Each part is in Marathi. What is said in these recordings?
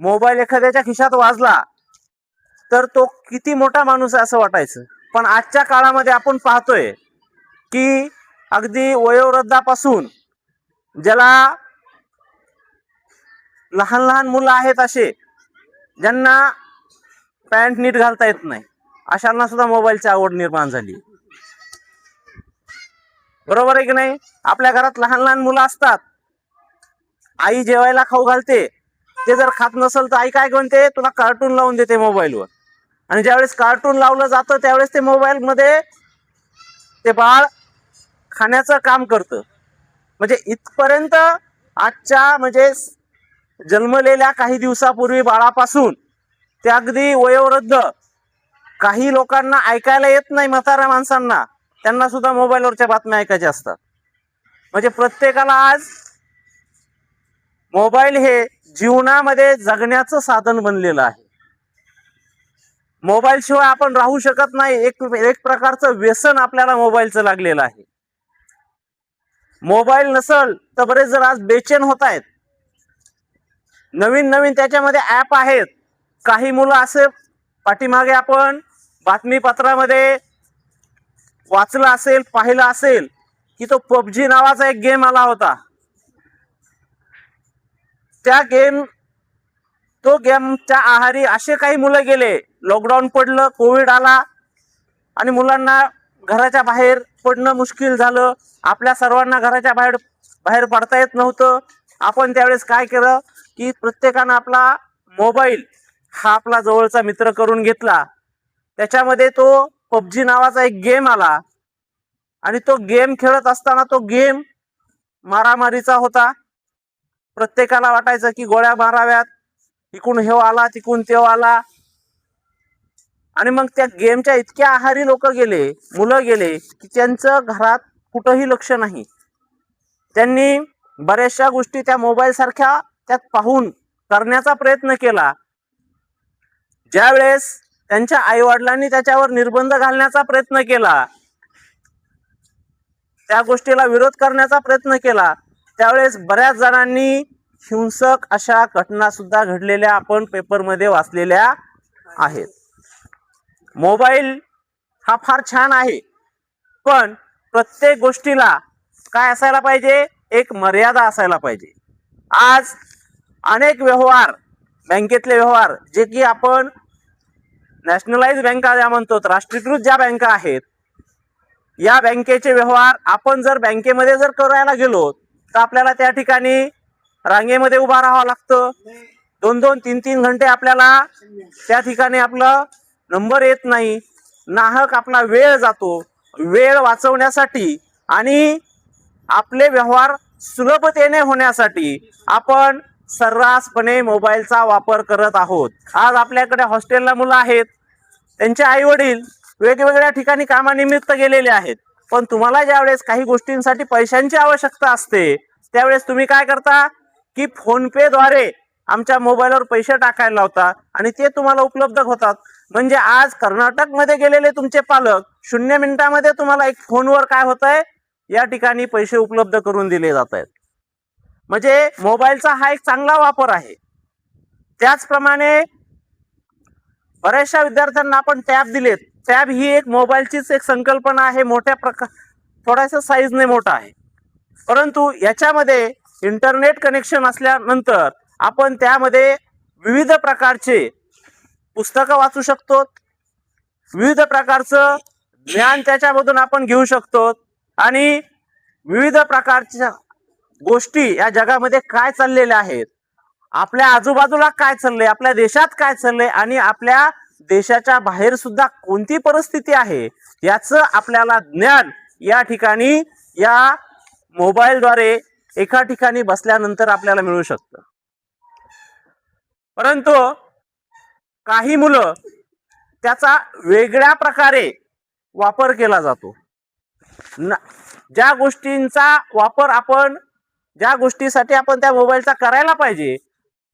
मोबाईल एखाद्याच्या खिशात वाजला तर तो किती मोठा माणूस आहे असं वाटायचं. पण आजच्या काळामध्ये आपण पाहतोय की अगदी वयोवृद्धापासून ज्याला लहान लहान मुलं आहेत असे ज्यांना पॅन्ट नीट घालता येत नाही अशांना सुद्धा मोबाईलची आवड निर्माण झाली. बरोबर आहे की नाही? आपल्या घरात लहान लहान मुलं असतात. आई जेवायला खाऊ घालते ते जर खात नसेल तर आई काय म्हणते? तुला कार्टून लावून देते मोबाईलवर आणि ज्यावेळेस कार्टून लावलं जातं त्यावेळेस ते मोबाईलमध्ये ते बाळ खाण्याचं काम करतं. म्हणजे इथपर्यंत आजच्या म्हणजे जन्मलेल्या काही दिवसापूर्वी बाळापासून ते अगदी वयोवृद्ध काही लोकांना ऐकायला येत नाही म्हाताऱ्या माणसांना. त्यांना सुद्धा मोबाईलवरच्या बातम्या ऐकायच्या असतात. म्हणजे प्रत्येकाला आज मोबाईल हे जीवनामध्ये जगण्याचं साधन बनलेलं आहे. मोबाईल शिवाय आपण राहू शकत नाही. एक एक प्रकारचं व्यसन आपल्याला मोबाईलचं लागलेलं आहे. मोबाईल नसल तर बरेच जण आज बेचैन होत आहेत. नवीन नवीन त्याच्यामध्ये ऍप आहेत. काही मुलं असे पाठीमागे आपण बातमीपत्रामध्ये वाचलं असेल पाहिलं असेल की तो पबजी नावाचा एक गेम आला होता. त्या गेम तो गेमच्या आहारी असे काही मुलं गेले. लॉकडाऊन पडलं कोविड आला आणि मुलांना घराच्या बाहेर पडणं मुश्किल झालं. आपल्या सर्वांना घराच्या बाहेर बाहेर पडता येत नव्हतं. आपण त्यावेळेस काय केलं की प्रत्येकानं आपला मोबाईल हा आपला जवळचा मित्र करून घेतला. त्याच्यामध्ये तो पबजी नावाचा एक गेम आला. आणि तो गेम खेळत असताना तो गेम मारामारीचा होता. प्रत्येकाला वाटायचं की गोळ्या माराव्यात. इकडून हे आला तिकडून तेव आला. आणि मग त्या गेमच्या इतक्या आहारी लोक गेले मुलं गेले की त्यांचं घरात कुठंही लक्ष नाही. त्यांनी बऱ्याचशा गोष्टी त्या मोबाईल सारख्या त्यात पाहून करण्याचा प्रयत्न केला. ज्यावेळेस त्यांच्या आईवडिलांनी त्याच्यावर निर्बंध घालण्याचा प्रयत्न केला त्या गोष्टीला विरोध करण्याचा प्रयत्न केला त्यावेळेस बऱ्याच जणांनी हिंसक अशा घटना सुद्धा घडलेल्या आपण पेपरमध्ये वाचलेल्या आहेत. मोबाईल हा फार छान आहे पण प्रत्येक गोष्टीला काय असायला पाहिजे? एक मर्यादा असायला पाहिजे. आज अनेक व्यवहार बँकेतले व्यवहार जे की आपण नॅशनलाइज बँका ज्या म्हणतो राष्ट्रीयकृत ज्या बँका आहेत या बँकेचे व्यवहार आपण जर बँकेमध्ये जर करायला गेलो तर आपल्याला त्या ठिकाणी रांगेमध्ये उभा राहावं लागतं. दोन दोन तीन तीन घंटे आपल्याला त्या ठिकाणी आपलं नंबर येत नाही. नाहक आपला वेळ जातो. वेळ वाचवण्यासाठी आणि आपले व्यवहार सुलभतेने होण्यासाठी आपण सर्रासपणे मोबाईलचा वापर करत आहोत. आज आपल्याकडे हॉस्टेलला मुलं आहेत. त्यांचे आई वडील वेगवेगळ्या ठिकाणी कामानिमित्त गेलेले आहेत. पण तुम्हाला ज्यावेळेस काही गोष्टींसाठी पैशांची आवश्यकता असते त्यावेळेस तुम्ही काय करता? की फोन आमच्या मोबाईलवर पैसे टाकायला लावता आणि ते तुम्हाला उपलब्ध होतात. म्हणजे आज कर्नाटकमध्ये गेलेले तुमचे पालक शून्य मिनिटामध्ये तुम्हाला एक फोनवर काय होत आहे या ठिकाणी पैसे उपलब्ध करून दिले जात आहेत म्हणजे मोबाईलचा हा एक चांगला वापर आहे. त्याचप्रमाणे बऱ्याचशा विद्यार्थ्यांना आपण टॅब दिलेत. टॅब ही एक मोबाईलचीच एक संकल्पना आहे मोठ्या प्रकार थोड्याशा साईजने मोठा आहे. परंतु याच्यामध्ये इंटरनेट कनेक्शन असल्यानंतर आपण त्यामध्ये विविध प्रकारचे पुस्तकं वाचू शकतो. विविध प्रकारचं ज्ञान त्याच्यामधून आपण घेऊ शकतो. आणि विविध प्रकारच्या गोष्टी या जगामध्ये काय चाललेल्या आहेत? आपल्या आजूबाजूला काय चाललंय? आपल्या देशात काय चाललंय? आणि आपल्या देशाच्या बाहेर सुद्धा कोणती परिस्थिती आहे याचं आपल्याला ज्ञान या ठिकाणी या मोबाईलद्वारे एका ठिकाणी बसल्यानंतर आपल्याला मिळू शकतं. परंतु काही मुलं त्याचा वेगळ्या प्रकारे वापर केला जातो. ना ज्या गोष्टींचा वापर आपण ज्या गोष्टीसाठी आपण त्या मोबाईलचा करायला पाहिजे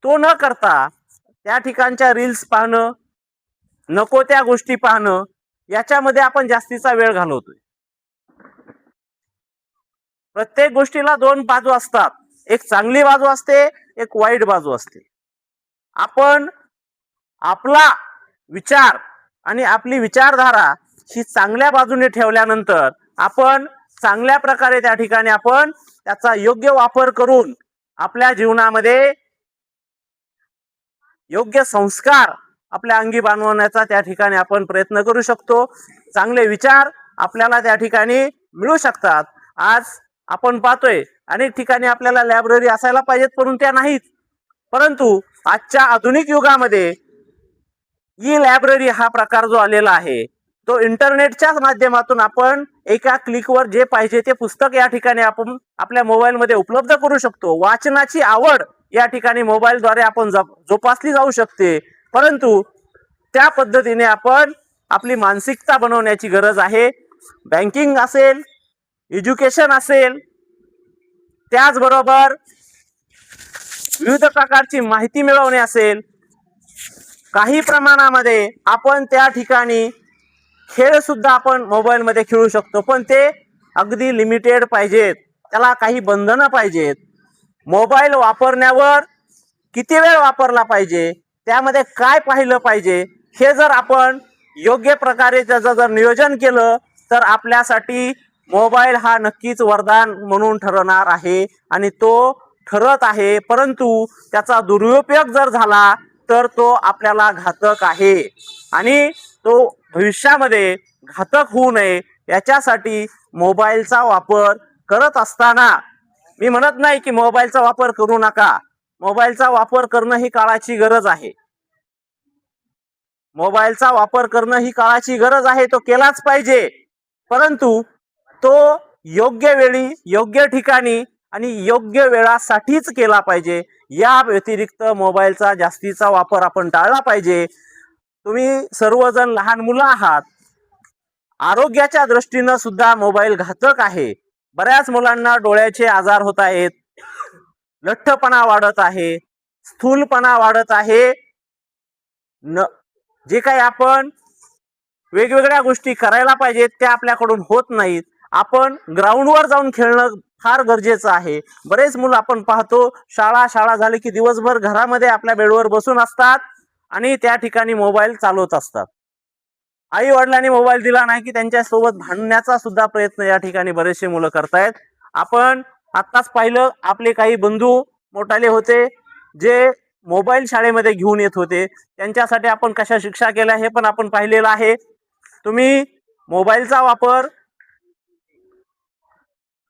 तो न करता त्या ठिकाणच्या रील्स पाहणं नको त्या गोष्टी पाहणं याच्यामध्ये आपण जास्तीचा वेळ घालवतोय. प्रत्येक गोष्टीला दोन बाजू असतात. एक चांगली बाजू असते एक वाईट बाजू असते. आपण आपला विचार आणि आपली विचारधारा ही चांगल्या बाजूने ठेवल्यानंतर आपण चांगल्या प्रकारे त्या ठिकाणी आपण त्याचा योग्य वापर करून आपल्या जीवनामध्ये योग्य संस्कार आपल्या अंगी बांधवण्याचा त्या ठिकाणी आपण प्रयत्न करू शकतो. चांगले विचार आपल्याला त्या ठिकाणी मिळू शकतात. आज आपण पाहतोय अनेक ठिकाणी आपल्याला लायब्ररी असायला पाहिजेत परंतु त्या नाहीत. परंतु आजच्या आधुनिक युगामध्ये ई लायब्ररी हा प्रकार जो आलेला आहे तो इंटरनेटच्याच माध्यमातून आपण एका क्लिकवर जे पाहिजे ते पुस्तक या ठिकाणी आपण आपल्या मोबाईलमध्ये उपलब्ध करू शकतो. वाचनाची आवड या ठिकाणी मोबाईलद्वारे आपण जप- जोपासली जाऊ शकते. परंतु त्या पद्धतीने आपण आपली मानसिकता बनवण्याची गरज आहे. बँकिंग असेल एज्युकेशन असेल त्याचबरोबर विविध प्रकारची माहिती मिळवणे असेल काही प्रमाणामध्ये आपण त्या ठिकाणी खेळ सुद्धा आपण मोबाईलमध्ये खेळू शकतो पण ते अगदी लिमिटेड पाहिजेत. त्याला काही बंधनं पाहिजेत. मोबाईल वापरण्यावर किती वेळ वापरला पाहिजे? त्यामध्ये काय पाहिलं पाहिजे? हे जर आपण योग्य प्रकारे त्याचं जर नियोजन केलं तर आपल्यासाठी मोबाईल हा नक्कीच वरदान म्हणून ठरणार आहे आणि तो ठरत आहे. परंतु त्याचा दुरुपयोग जर झाला तर तो आपल्याला घातक आहे. आणि तो भविष्यामध्ये घातक होऊ नये याच्यासाठी मोबाईलचा वापर करत असताना. मी म्हणत नाही की मोबाईलचा वापर करू नका. मोबाईलचा वापर करणं ही काळाची गरज आहे. मोबाईलचा वापर करणं ही काळाची गरज आहे तो केलाच पाहिजे. परंतु तो योग्य वेळी योग्य ठिकाणी आणि योग्य वेळासाठीच केला पाहिजे. या व्यतिरिक्त मोबाईलचा जास्तीचा वापर आपण टाळला पाहिजे. तुम्ही सर्वजण लहान मुलं आहात. आरोग्याच्या दृष्टीनं सुद्धा मोबाईल घातक आहे. बऱ्याच मुलांना डोळ्याचे आजार होत आहेत. लठ्ठपणा वाढत आहे स्थूलपणा वाढत आहे. न जे काही आपण वेगवेगळ्या गोष्टी करायला पाहिजेत त्या आपल्याकडून होत नाहीत. आपण ग्राउंडवर जाऊन खेळणं फार गरजेचं आहे. बरेच मुलं आपण पाहतो शाळा शाळा झाली की दिवसभर घरामध्ये आपल्या बेडवर बसून असतात आणि त्या ठिकाणी मोबाईल चालवत असतात. आई वडिलांनी मोबाईल दिला नाही की त्यांच्यासोबत भांडण्याचा सुद्धा प्रयत्न या ठिकाणी बरेचसे मुलं करतायत. आपण आत्ताच पाहिलं आपले काही बंधू मोठाले होते जे मोबाईल शाळेमध्ये घेऊन येत होते. त्यांच्यासाठी आपण कशा शिक्षा केल्या हे पण आपण पाहिलेलं आहे. तुम्ही मोबाईलचा वापर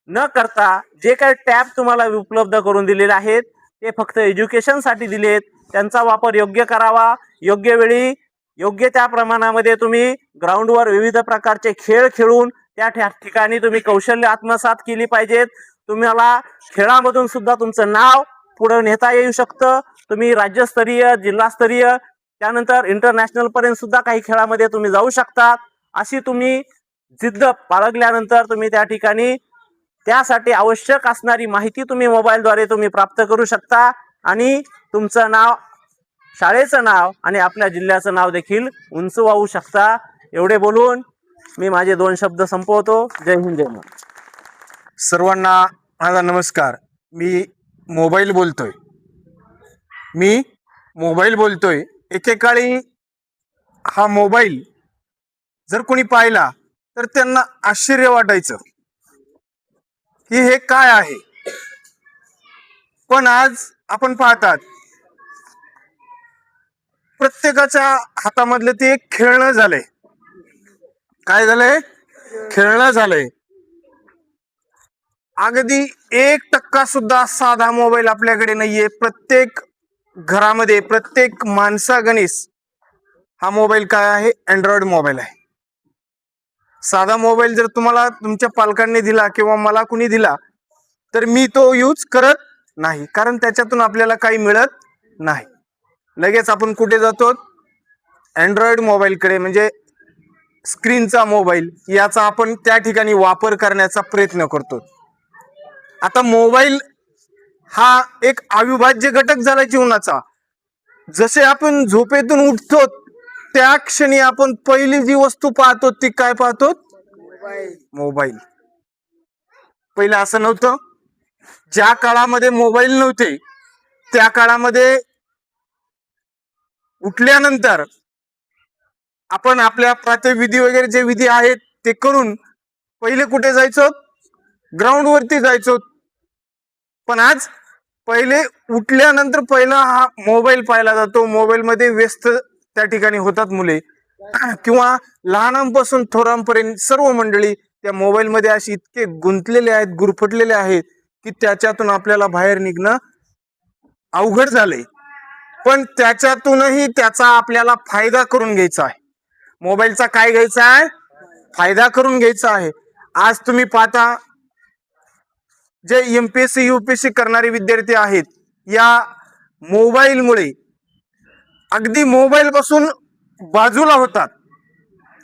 न करता जे काही टॅब तुम्हाला उपलब्ध करून दिलेले आहेत ते फक्त एज्युकेशनसाठी दिलेत. त्यांचा वापर योग्य करावा योग्य वेळी योग्य त्या प्रमाणामध्ये तुम्ही ग्राउंडवर विविध प्रकारचे खेळ खेळून त्या ठिकाणी तुम्ही कौशल्य आत्मसात केली पाहिजेत. तुम्हाला खेळामधून सुद्धा तुमचं नाव पुढे नेता येऊ शकतं. तुम्ही राज्यस्तरीय जिल्हास्तरीय त्यानंतर इंटरनॅशनल पर्यंत सुद्धा काही खेळामध्ये तुम्ही जाऊ शकता. अशी तुम्ही जिद्द बाळगल्यानंतर तुम्ही त्या ठिकाणी त्यासाठी आवश्यक असणारी माहिती तुम्ही मोबाईलद्वारे तुम्ही प्राप्त करू शकता. आणि तुमचं नाव शाळेचं नाव आणि आपल्या जिल्ह्याचं नाव देखील उंच वाहू शकता. एवढे बोलून मी माझे दोन शब्द संपवतो. जय हिंद जय सर्वांना माझा नमस्कार. मी मोबाईल बोलतोय. मी मोबाईल बोलतोय. एकेकाळी हा मोबाईल जर कोणी पाहिला तर त्यांना आश्चर्य वाटायचं. की हे काय आहे? पण आज आपण पाहतात प्रत्येकाच्या हातामधलं ते एक खेळणं झालंय. काय झालंय? खेळणं झालंय. अगदी एक टक्का सुद्धा साधा मोबाईल आपल्याकडे नाहीये. प्रत्येक घरामध्ये प्रत्येक माणसा गणेश हा मोबाईल काय आहे? अँड्रॉइड मोबाईल आहे. साधा मोबाईल जर तुम्हाला तुमच्या पालकांनी दिला किंवा मला कुणी दिला तर मी तो यूज करत नाही. कारण त्याच्यातून आपल्याला काही मिळत नाही. लगेच आपण कुठे जातो? अँड्रॉइड मोबाईलकडे म्हणजे स्क्रीनचा मोबाईल याचा आपण त्या ठिकाणी वापर करण्याचा प्रयत्न करतो. आता मोबाईल हा एक अविभाज्य घटक झाला जीवनाचा. जसे आपण झोपेतून उठतो त्या क्षणी आपण पहिली जी वस्तू पाहतो ती काय पाहतो? मोबाईल. पहिलं असं नव्हतं. ज्या काळामध्ये मोबाईल नव्हते त्या काळामध्ये उठल्यानंतर आपण आपल्या प्रातविधी वगैरे जे विधी आहेत ते करून पहिले कुठे जायचो? ग्राउंड वरती जायचो. पण आज पहिले उठल्यानंतर पहिला हा मोबाईल पाहिला जातो. मोबाईलमध्ये व्यस्त त्या ठिकाणी होतात मुले. किंवा लहानांपासून थोरांपर्यंत सर्व मंडळी त्या मोबाईलमध्ये अशी इतके गुंतलेले आहेत गुरफटलेले आहेत की त्याच्यातून आपल्याला बाहेर निघणं अवघड झालंय. पण त्याच्यातूनही त्याचा आपल्याला फायदा करून घ्यायचा आहे. मोबाईलचा काय घ्यायचा आहे? फायदा करून घ्यायचा आहे. आज तुम्ही पाहता जे एमपीएससी यूपीएससी करणारे विद्यार्थी आहेत या मोबाईलमुळे अगदी मोबाईल पासून बाजूला होतात.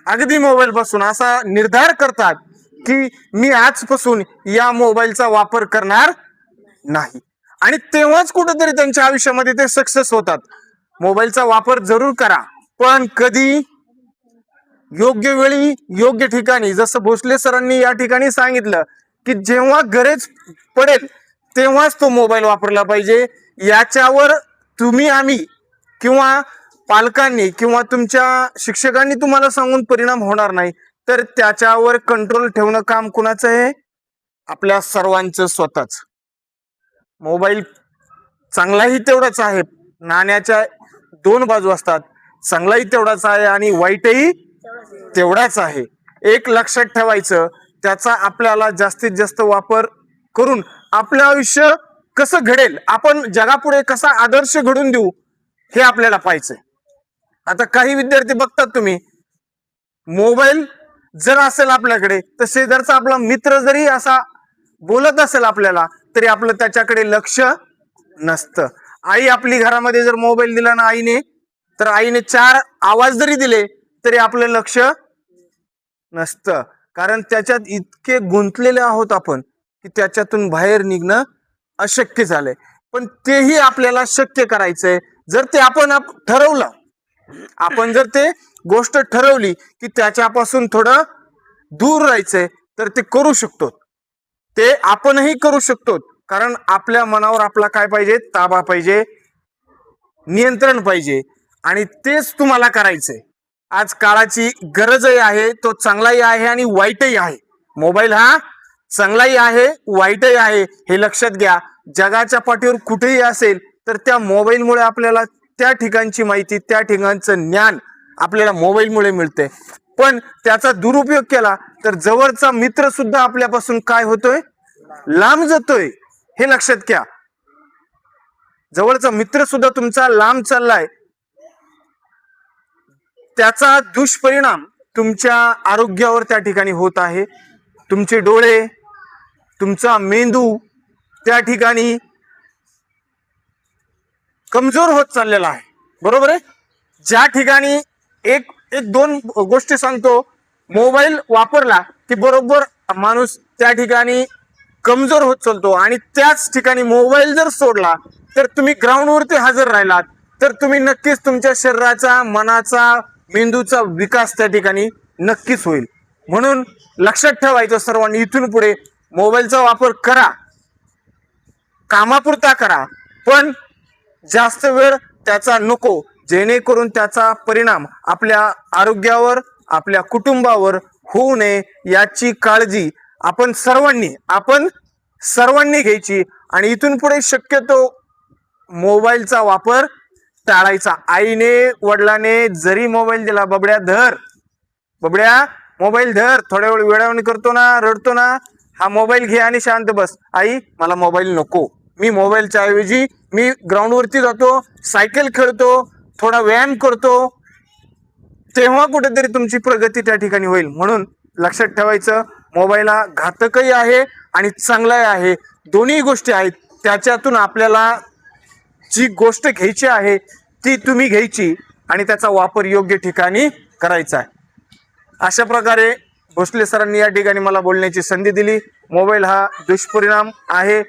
अगदी मोबाईल पासून असा निर्धार करतात की मी आजपासून या मोबाईलचा वापर करणार नाही. आणि तेव्हाच कुठंतरी त्यांच्या आयुष्यामध्ये ते सक्सेस होतात. मोबाईलचा वापर जरूर करा पण कधी? योग्य वेळी योग्य ठिकाणी. जसं भोसले सरांनी या ठिकाणी सांगितलं की जेव्हा गरज पडेल तेव्हाच तो मोबाईल वापरला पाहिजे. याच्यावर तुम्ही आम्ही किंवा पालकांनी किंवा तुमच्या शिक्षकांनी तुम्हाला सांगून परिणाम होणार नाही. तर त्याच्यावर कंट्रोल ठेवणं काम कुणाचं आहे? आपल्या सर्वांचं स्वतःच. मोबाईल चांगलाही तेवढाच आहे. नाण्याच्या दोन बाजू असतात. चांगलाही तेवढाच आहे आणि वाईटही तेवढाच आहे. एक लक्षात ठेवायचं त्याचा आपल्याला जास्तीत जास्त वापर करून आपलं आयुष्य कसं घडेल आपण जगापुढे कसा आदर्श घडून देऊ हे आपल्याला पाहिजे आता काही विद्यार्थी बघतात तुम्ही मोबाईल जर असेल आपल्याकडे तर शेजारचा आपला मित्र जरी असा बोलत असेल आपल्याला तरी आपलं त्याच्याकडे लक्ष नसतं. आई आपली घरामध्ये जर मोबाईल दिला ना आईने तर आईने चार आवाज जरी दिले तरी आपलं लक्ष नसतं. कारण त्याच्यात इतके गुंतलेले आहोत आपण की त्याच्यातून बाहेर निघणं अशक्य झालंय. पण तेही आपल्याला शक्य करायचंय. जर ते आपण आप- ठरवलं आपण जर ते गोष्ट ठरवली की त्याच्यापासून थोडं दूर राहायचंय तर ते करू शकतो ते आपणही करू शकतो कारण आपल्या मनावर आपला काय पाहिजे? ताबा पाहिजे नियंत्रण पाहिजे. आणि तेच तुम्हाला करायचंय. आज काळाची गरजही आहे तो चांगलाही आहे आणि वाईटही आहे. मोबाईल हा चांगलाही आहे वाईटही आहे हे लक्षात घ्या. जगाच्या पाठीवर कुठेही असेल तर त्या मोबाईलमुळे आपल्याला त्या ठिकाणची माहिती त्या ठिकाणचं ज्ञान आपल्याला मोबाईलमुळे मिळते. पण त्याचा दुरुपयोग केला तर जवळचा मित्र सुद्धा आपल्यापासून काय होतोय? लांब जातोय हे लक्षात घ्या. जवळचा मित्र सुद्धा तुमचा लांब चाललाय त्याचा दुष्परिणाम तुमच्या आरोग्यावर त्या ठिकाणी होत आहे. तुमचे डोळे तुमचा मेंदू त्या ठिकाणी कमजोर होत चाललेला आहे. बरोबर आहे? ज्या ठिकाणी एक एक दोन गोष्टी सांगतो. मोबाईल वापरला की बरोबर माणूस त्या ठिकाणी कमजोर होत चालतो आणि त्याच ठिकाणी मोबाईल जर सोडला तर तुम्ही ग्राउंडवरती हजर राहिलात. तर तुम्ही नक्कीच तुमच्या शरीराचा मनाचा मेंदूचा विकास त्या ठिकाणी नक्कीच होईल. म्हणून लक्षात ठेवायचं सर्वांनी इथून पुढे मोबाईलचा वापर करा. कामापुरता करा. पण जास्त वेळ त्याचा नको. जेणेकरून त्याचा परिणाम आपल्या आरोग्यावर आपल्या कुटुंबावर होऊ नये याची काळजी आपण सर्वांनी आपण सर्वांनी घ्यायची. आणि इथून पुढे शक्यतो मोबाईलचा वापर टाळायचा. आईने वडिलाने जरी मोबाईल दिला बबड्या धर. बबड्या मोबाईल धर. थोड्या वेळ वेळावणी करतो ना रडतो ना हा मोबाईल घे आणि शांत बस. आई मला मोबाईल नको. मी मोबाईलच्या ऐवजी मी ग्राउंडवरती जातो सायकल खेळतो थोडा व्यायाम करतो. तेव्हा कुठेतरी तुमची प्रगती त्या ठिकाणी होईल. म्हणून लक्षात ठेवायचं मोबाईल हा घातकही आहे आणि चांगलाही आहे. दोन्ही गोष्टी आहेत. त्याच्यातून आपल्याला जी गोष्ट घ्यायची आहे ती तुम्ही घ्यायची आणि त्याचा वापर योग्य ठिकाणी करायचा आहे. अशा प्रकारे भोसले सरांनी या ठिकाणी मला बोलण्याची संधी दिली. मोबाईल हा दुष्परिणाम आहे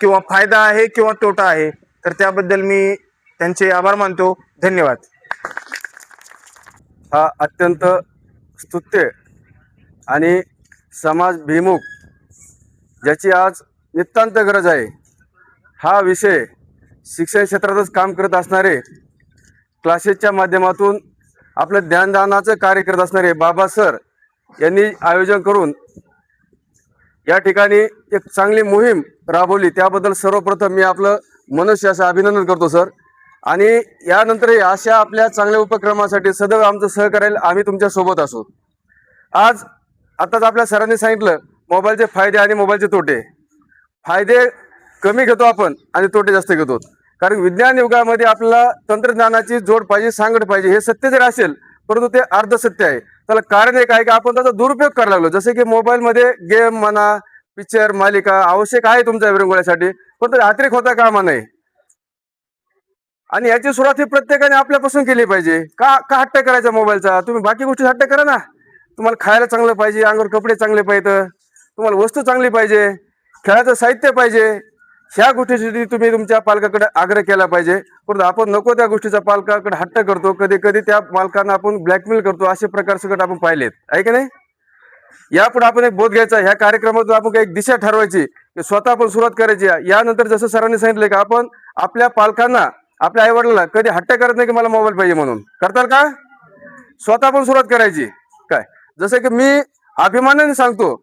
किंवा फायदा आहे किंवा तोटा आहे तर त्याबद्दल मी त्यांचे आभार मानतो. धन्यवाद. हा अत्यंत स्तुत्य आणि समाजभिमुख ज्याची आज नितांत गरज आहे. हा विषय शिक्षण क्षेत्रातच काम करत असणारे क्लासेसच्या माध्यमातून आपलं ज्ञानदानाचं कार्य करत असणारे बाबा सर यांनी आयोजन करून या ठिकाणी एक चांगली मोहीम राबवली. त्याबद्दल सर्वप्रथम मी आपलं मनुष्य असं अभिनंदन करतो सर. आणि यानंतरही अशा आपल्या चांगल्या उपक्रमासाठी सदैव आमचं सहकार्य आम्ही तुमच्यासोबत असू. आज आत्ताच आपल्या सरांनी सांगितलं मोबाईलचे फायदे आणि मोबाईलचे तोटे. फायदे कमी घेतो आपण आणि तोटे जास्त घेतो. कारण विज्ञान युगामध्ये आपल्याला तंत्रज्ञानाची जोड पाहिजे सांगड पाहिजे हे सत्य जर असेल परंतु ते अर्ध सत्य आहे. त्याला कारण एक आहे की आपण त्याचा दुरुपयोग करायला लागलो. जसे की मोबाईलमध्ये गेम म्हणा पिक्चर मालिका आवश्यक आहे तुमच्या विरंगुळ्यासाठी पण तरी अतिरेक होता कामा नये. आणि याची सुरुवात ही प्रत्येकाने आपल्यापासून केली पाहिजे. का का हट्ट करायचा मोबाईलचा तुम्ही बाकी गोष्टी हट्ट करा ना. तुम्हाला खायला चांगलं पाहिजे अंगावर कपडे चांगले पाहिजे तुम्हाला वस्तू चांगली पाहिजे. खेळाचं साहित्य पाहिजे. ह्या गोष्टीसाठी तुम्ही तुमच्या पालकाकडे आग्रह केला पाहिजे. परंतु आपण नको त्या गोष्टीचा पालकाकडे हट्ट करतो. कधी कधी त्या पालकांना आपण ब्लॅकमेल करतो. असे प्रकार सगळं आपण पाहिलेत. आहे की नाही? यापुढे आपण एक बोध घ्यायचा. ह्या कार्यक्रमातून आपण एक दिशा ठरवायची. की स्वतः आपण सुरुवात करायची. यानंतर जसं सरांनी सांगितलं की आपण आपल्या पालकांना आपल्या आईवडिलांना कधी हट्ट करत नाही की मला मोबाईल पाहिजे म्हणून. करताल का? स्वतः पण सुरुवात करायची. काय? जसं की मी अभिमानाने सांगतो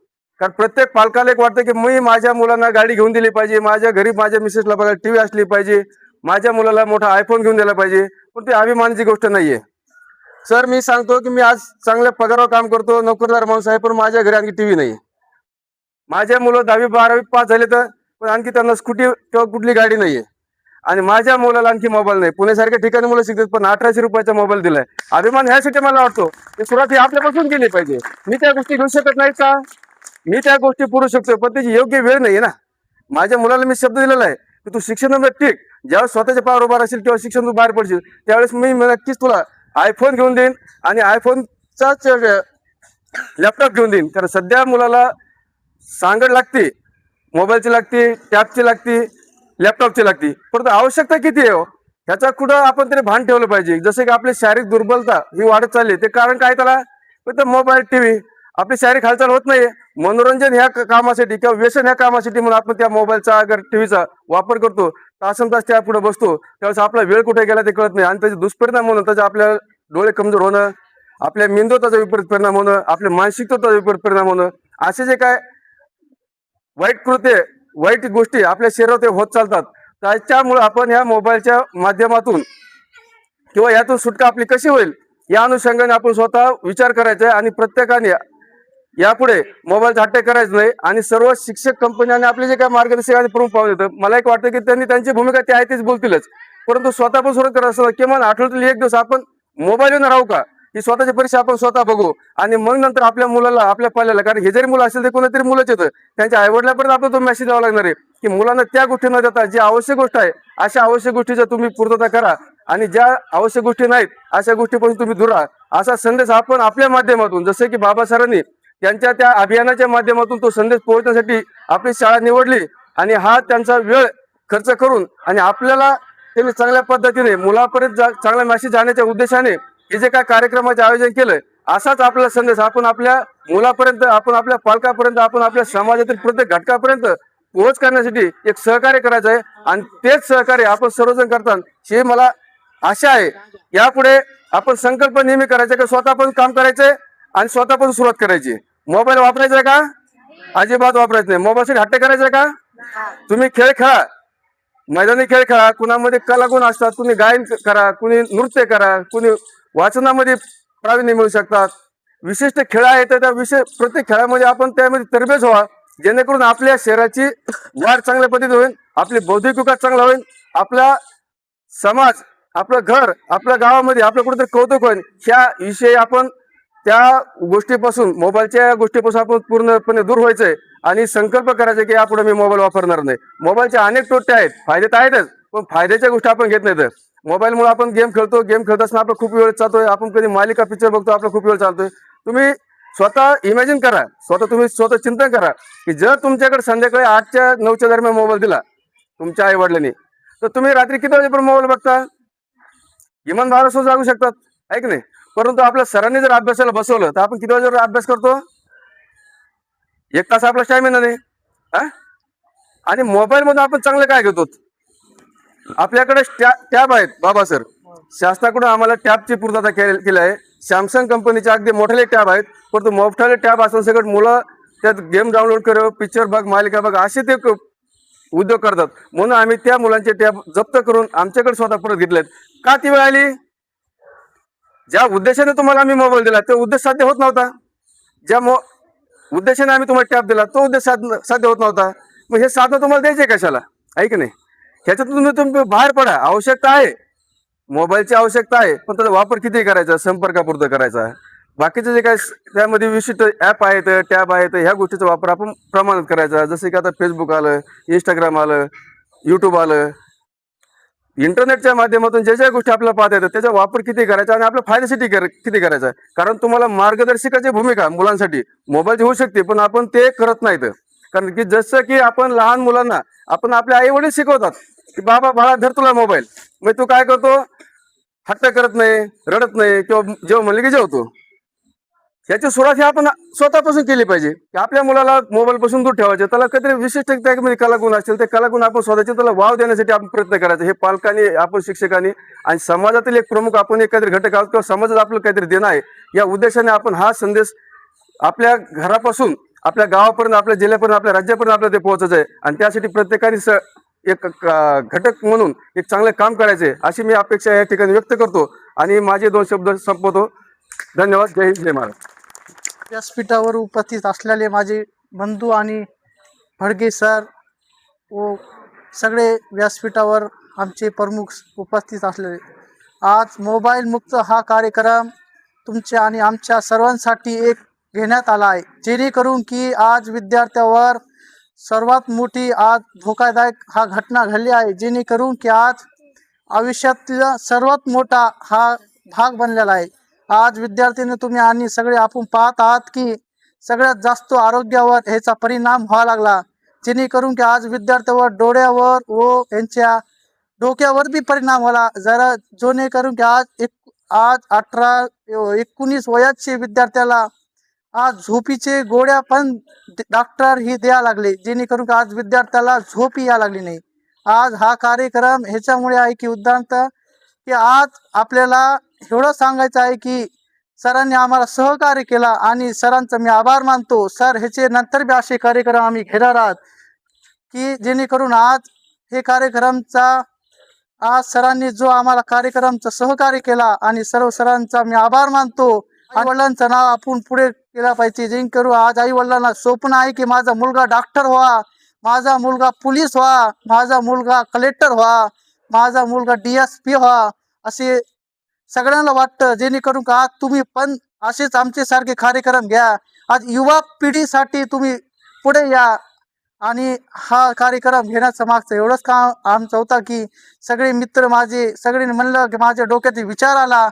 कारण प्रत्येक पालकाला एक वाटतं की मी माझ्या मुलांना गाडी घेऊन दिली पाहिजे माझ्या घरी माझ्या मिसेसला बघा टीव्ही असली पाहिजे माझ्या मुलाला मोठा आयफोन घेऊन दिला पाहिजे पण ती अभिमानाची गोष्ट नाहीये. सर मी सांगतो की मी आज चांगल्या पगारावर काम करतो नोकरदार माणूस आहे पण माझ्या घरी आणखी टीव्ही नाही माझ्या मुलं दहावी बारावी पास झाले तर पण आणखी त्यांना स्कूटी किंवा कुठली गाडी नाहीये. आणि माझ्या मुलाला आणखी मोबाईल नाही. पुण्यासारख्या ठिकाणी मुलं शिकतात पण अठराशे रुपयाचा मोबाईल दिलाय. अभिमान ह्यासाठी मला वाटतो की सुरुवात ही आपल्यापासून केली पाहिजे. मी त्या गोष्टी घेऊ शकत नाही का? मी त्या गोष्टी पुरू शकतो पण त्याची योग्य वेळ नाही ना. माझ्या मुलाला मी शब्द दिलेला आहे की तू शिक्षणाचा टिक ज्यावेळेस स्वतःच्या पावर उभार असेल किंवा शिक्षण तू बाहेर पडशील त्यावेळेस मी नक्कीच तुला आयफोन घेऊन देईन आणि आयफोनचाच लॅपटॉप घेऊन देईन. कारण सध्या मुलाला सांगड लागते मोबाईलची लागते टॅबची लागते लॅपटॉपची लागते. परंतु आवश्यकता किती आहे हो? ह्याचा कुठं आपण तरी भान ठेवलं पाहिजे. जसं की आपली शारीरिक दुर्बलता ही वाढत चालली ते कारण काय त्याला? फक्त मोबाईल टीव्ही आपली शारीरिक हालचाल होत नाही मनोरंजन ह्या कामासाठी किंवा व्यसन ह्या कामासाठी म्हणून आपण त्या मोबाईलचा अगर टीव्हीचा वापर करतो तासन तास त्या पुढे बसतो त्यावेळेस आपला वेळ कुठे गेला ते कळत नाही आणि त्याचे दुष्परिणाम म्हणून त्याचे आपल्या डोळे कमजोर होणं आपल्या मेंदूताचा त्याचा विपरीत परिणाम होणं आपल्या मानसिकतेचा विपरीत परिणाम होणं असे जे काय वाईट कृत्य वाईट गोष्टी आपल्या शरीरात होत चालतात. त्याच्यामुळे आपण ह्या मोबाईलच्या माध्यमातून किंवा यातून सुटका आपली कशी होईल या अनुषंगाने आपण स्वतः विचार करायचा आहे आणि प्रत्येकाने यापुढे मोबाईलचा हट्ट करायचं नाही आणि सर्व शिक्षक कंपन्यांनी आपले जे काय मार्गदर्शक आणि प्रमुख पाहून येतं मला एक वाटतं की त्यांनी त्यांची भूमिका ते आहे तेच बोलतीलच. परंतु स्वतः पण सुरुवात करत असताना किमान आठवड्यातील एक दिवस आपण मोबाईलवर राहू का? ही स्वतःची परीक्षा आपण स्वतः बघू. आणि मग नंतर आपल्या मुलाला आपल्या पाल्याला कारण हे जरी मुलं असेल ते कोणतरी मुलंच येतं. त्यांच्या आईवडिलापर्यंत आपला तो मेसेज द्यावा लागणार आहे की मुलांना त्या गोष्टी न देता जी आवश्यक गोष्ट आहे अशा आवश्यक गोष्टीचा तुम्ही पूर्तता करा. आणि ज्या आवश्यक गोष्टी नाहीत अशा गोष्टीपासून तुम्ही दूर राहा. असा संदेश आपण आपल्या माध्यमातून जसे की बाबा सरांनी त्यांच्या त्या अभियानाच्या माध्यमातून तो संदेश पोहोचण्यासाठी आपली शाळा निवडली आणि हा त्यांचा वेळ खर्च करून आणि आपल्याला त्यांनी चांगल्या पद्धतीने मुलापर्यंत जा- चांगला मेसेज जाण्याच्या उद्देशाने हे जे काय कार्यक्रमाचे आयोजन केलंय असाच आपला संदेश आपण आपल्या मुलापर्यंत आपण आपल्या पालकापर्यंत आपण आपल्या समाजातील प्रत्येक घटकापर्यंत पोहोच करण्यासाठी एक सहकार्य करायचं आहे. आणि तेच सहकार्य आपण सर्वजण करतात हे मला आशा आहे. यापुढे आपण संकल्प नेहमी करायचा की स्वतः पण काम करायचंय आणि स्वतः पण सुरुवात करायची मोबाईल वापरायचा आहे का? अजिबात वापरायचं नाही. मोबाईलसाठी हट्ट करायचं आहे का? तुम्ही खेळ खेळा. मैदानी खेळ खेळा. कुणामध्ये कलागुण असतात कुणी गायन करा कुणी नृत्य करा कुणी वाचनामध्ये प्रावीण्य मिळू शकतात. विशिष्ट खेळ आहेत तर त्या विषय प्रत्येक खेळामध्ये आपण त्यामध्ये तरबेज व्हा. जेणेकरून आपल्या शरीराची वाढ चांगल्या पद्धतीने होईल आपली बौद्धिक विकास चांगला होईल आपला समाज आपलं घर आपल्या गावामध्ये आपलं कुठेतरी कौतुक होईल. ह्या विषयी आपण त्या गोष्टीपासून मोबाईलच्या गोष्टीपासून आपण पूर्णपणे दूर व्हायचंय आणि संकल्प करायचा की यापुढे मी मोबाईल वापरणार नाही. मोबाईलचे अनेक तोटे आहेत. फायदे तर आहेतच पण फायद्याच्या गोष्टी आपण घेत नाही तर. मोबाईलमुळे आपण गेम खेळतो गेम खेळत असताना आपला खूप वेळ चालतोय. आपण कधी मालिका पिक्चर बघतो आपला खूप वेळ चालतोय. तुम्ही स्वतः इमॅजिन करा स्वतः तुम्ही स्वतः चिंतन करा की जर तुमच्याकडे संध्याकाळी आठच्या नऊच्या दरम्यान मोबाईल दिला तुमच्या आई वडिलांनी तर तुम्ही रात्री किती वाजेपर्यंत मोबाईल बघता? इमान बारा जागू शकतात ऐक नाही? परंतु आपल्या सरांनी जर अभ्यासाला बसवलं तर आपण किती वाजेवर अभ्यास करतो? एक तास आपला स्टॅमिना नाही हा? आणि मोबाईलमधून आपण चांगलं काय घेतो? आपल्याकडे टॅब आहेत बाबा सर. शासनाकडून आम्हाला टॅबची पूर्तता केली आहे सॅमसंग कंपनीचे अगदी मोठाले टॅब आहेत. परंतु मोठाले टॅब असून सगळं मुलं त्यात गेम डाउनलोड कर पिक्चर बघ मालिका बघ असे ते उद्योग करतात. म्हणून आम्ही त्या मुलांचे टॅब जप्त करून आमच्याकडे स्वतः परत घेतलेत. का ती वेळ आली? ज्या उद्देशाने तुम्हाला आम्ही मोबाईल दिला तो उद्देश साध्य होत नव्हता. ज्या मो उद्देशाने आम्ही तुम्हाला टॅप दिला तो उद्देश साध्य साध्य होत नव्हता. मग हे साधनं तुम्हाला द्यायचे कशाला? ऐक नाही? ह्याच्यातून तुम्ही तुम्ही बाहेर पडा. आवश्यकता आहे. मोबाईलची आवश्यकता आहे. पण त्याचा वापर किती करायचा? संपर्कापुरतं करायचा. बाकीचे जे काय त्यामध्ये विशिष्ट ॲप आहेत टॅब आहेत ह्या गोष्टीचा वापर आपण प्रमाणात करायचा. जसं की आता फेसबुक आलं इंस्टाग्राम आलं यूट्यूब आलं. इंटरनेटच्या माध्यमातून ज्या ज्या गोष्टी आपल्याला पाहता येतात त्याचा वापर किती करायचा आणि आपल्या फायद्यासाठी कर- किती करायचा कारण तुम्हाला मार्गदर्शकाची भूमिका मुलांसाठी. मोबाईलची होऊ शकते पण आपण ते करत नाहीत. कारण की जसं की आपण लहान मुलांना आपण आपल्या आई वडील शिकवतात की बाबा बाळा धर तुला मोबाईल. मग तू काय करतो? हट्ट करत नाही रडत नाही किंवा जेव्हा म्हणले की जेवतो. याची सुरुवात ही आपण स्वतःपासून केली पाहिजे. की आपल्या मुलाला मोबाईल पासून दूर ठेवायचे. त्याला काहीतरी विशिष्ट त्यामध्ये म्हणजे कलागुण असतील ते कलागुण आपण स्वतःचे त्याला वाव देण्यासाठी आपण प्रयत्न करायचा. हे पालकांनी आपण शिक्षकांनी आणि समाजातील एक प्रमुख आपण एक काहीतरी घटक आहोत किंवा समाजात आपलं काहीतरी देणं आहे या उद्देशाने आपण हा संदेश आपल्या घरापासून आपल्या गावापर्यंत आपल्या जिल्ह्यापर्यंत आपल्या राज्यापर्यंत आपल्याला ते पोहोचायचं आहे आणि त्यासाठी प्रत्येकाने स एक घटक म्हणून एक चांगलं काम करायचे अशी मी अपेक्षा या ठिकाणी व्यक्त करतो. आणि माझे दोन शब्द संपवतो. धन्यवाद जय हिंद जय महाराज. व्यासपीठावर उपस्थित असलेले माझे बंधू आणि फडगे सर व सगळे व्यासपीठावर आमचे प्रमुख उपस्थित असलेले. आज मोबाईल मुक्त हा कार्यक्रम तुमच्या आणि आमच्या सर्वांसाठी एक घेण्यात आला आहे. जेणेकरून की आज विद्यार्थ्यावर सर्वात मोठी आज धोकादायक हा घटना घडली आहे. जेणेकरून की आज आयुष्यातला सर्वात मोठा हा भाग बनलेला आहे. आज विद्यार्थ्यांनी तुम्ही आणि सगळे आपण पाहत आहात की सगळ्यात जास्त आरोग्यावर ह्याचा परिणाम व्हावा लागला. जेणेकरून की आज विद्यार्थ्यावर डोळ्यावर व यांच्या डोक्यावर बी परिणाम व्हायला जरा जेणेकरून की आज एक आज अठरा एकोणीस वयाचे विद्यार्थ्याला आज झोपीचे गोळ्या पण डॉक्टर ही द्या लागले. जेणेकरून की आज विद्यार्थ्याला झोप या लागली नाही. आज हा कार्यक्रम ह्याच्यामुळे आहे की उदाहरणार्थ की आज आपल्याला एवढं सांगायचं आहे की सरांनी आम्हाला सहकार्य केला आणि सरांचा मी आभार मानतो. सर ह्याचे नंतर बी असे कार्यक्रम आम्ही घेणार आहात की जेणेकरून आज हे कार्यक्रमचा आज सरांनी जो आम्हाला कार्यक्रमचा सहकार्य केला आणि सर्व सरांचा मी आभार मानतो. आई वडिलांचं नाव आपण पुढे केला पाहिजे. जेणेकरून आज आई वडिलांना स्वप्न आहे की माझा मुलगा डॉक्टर व्हा माझा मुलगा पोलीस व्हा माझा मुलगा कलेक्टर व्हा माझा मुलगा डी एस पी व्हा असे सगळ्यांना वाटतं जेणेकरून का आज तुम्ही पण असेच आमचे सारखे कार्यक्रम घ्या. आज युवा पिढीसाठी तुम्ही पुढे या आणि हा कार्यक्रम घेण्याचं मागचं एवढंच काम आमचं होता की सगळे मित्र माझे सगळे म्हणलं की माझ्या डोक्यात विचार आला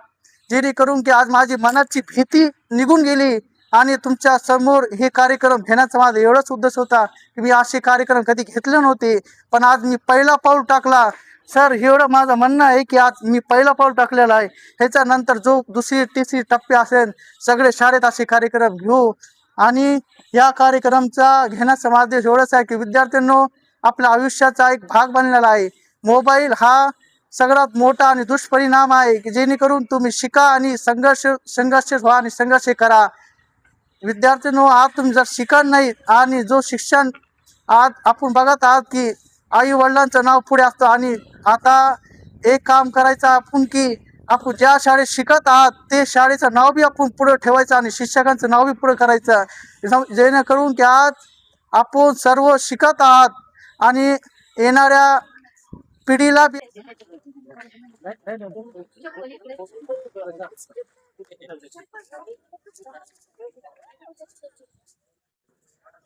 जेणेकरून की आज माझी मनाची भीती निघून गेली आणि तुमच्यासमोर हे कार्यक्रम घेण्याचा माझा एवढाच उद्देश होता की मी असे कार्यक्रम कधी घेतले नव्हते पण आज मी पहिला पाऊल टाकला सर एवढं माझं म्हणणं आहे की आज मी पहिला पाऊल टाकलेला आहे. ह्याच्यानंतर जो दुसरी तिसरी टप्पे असेल सगळे शाळेत असे कार्यक्रम घेऊ. आणि या कार्यक्रमचा घेण्याचा आदेश एवढंच आहे की विद्यार्थ्यांनो आपल्या आयुष्याचा एक भाग बनलेला आहे. मोबाईल हा सगळ्यात मोठा आणि दुष्परिणाम आहे की जेणेकरून तुम्ही शिका आणि संघर्ष संघर्ष व्हा आणि संघर्ष करा. विद्यार्थ्यांनो आज तुम्ही जर शिकत नाही आणि जो शिक्षण आज आपण बघत आहात की आई वडिलांचं नाव पुढे असतं आणि आता एक काम करायचं आपण की आपण ज्या शाळेत शिकत आहात ते शाळेचं नाव बी आपण पुढं ठेवायचं आणि शिक्षकांचं नाव बी पुढं करायचं. जेणेकरून की आज आपण सर्व शिकत आहात आणि येणाऱ्या पिढीला बी